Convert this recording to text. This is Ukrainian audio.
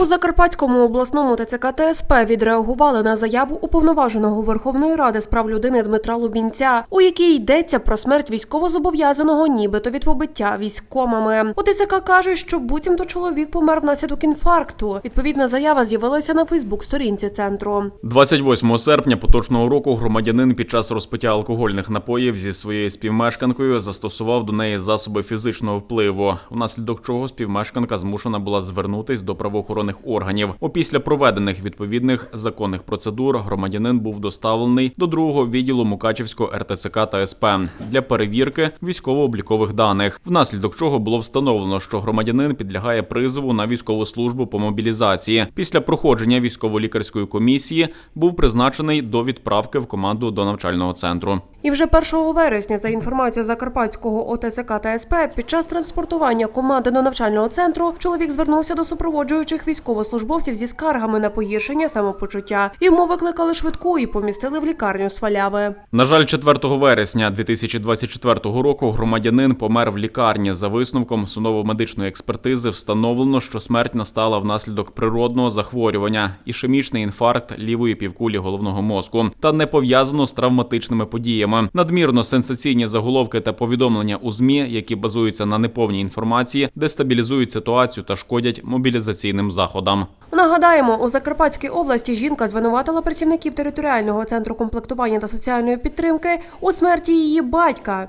У Закарпатському обласному ТЦК ТСП відреагували на заяву уповноваженого Верховної Ради з прав людини Дмитра Лубінця, у якій йдеться про смерть військовозобов'язаного, нібито від побиття військомами. У ТЦК кажуть, що буцімто чоловік помер внаслідок інфаркту. Відповідна заява з'явилася на Фейсбук-сторінці центру. 28 серпня поточного року громадянин під час розпиття алкогольних напоїв зі своєю співмешканкою застосував до неї засоби фізичного впливу, внаслідок чого співмешканка змушена була звернутись до правоохоронних органів. Опісля проведених відповідних законних процедур громадянин був доставлений до другого відділу Мукачівського РТЦК та СП для перевірки військово-облікових даних, внаслідок чого було встановлено, що громадянин підлягає призову на військову службу по мобілізації. Після проходження військово-лікарської комісії був призначений до відправки в команду до навчального центру. І вже 1 вересня, за інформацією Закарпатського ОТЦК та СП, під час транспортування команди до навчального центру чоловік звернувся до супроводжуючих військовослужбовців зі скаргами на погіршення самопочуття. Йому викликали швидку і помістили в лікарню Сваляви. На жаль, 4 вересня 2024 року громадянин помер в лікарні. За висновком судово-медичної експертизи встановлено, що смерть настала внаслідок природного захворювання, ішемічний інфаркт лівої півкулі головного мозку та не пов'язано з травматичними подіями. Надмірно сенсаційні заголовки та повідомлення у змі, які базуються на неповній інформації, дестабілізують ситуацію та шкодять мобілізаційним заходам. Нагадаємо, у Закарпатській області жінка звинуватила працівників територіального центру комплектування та соціальної підтримки у смерті її батька.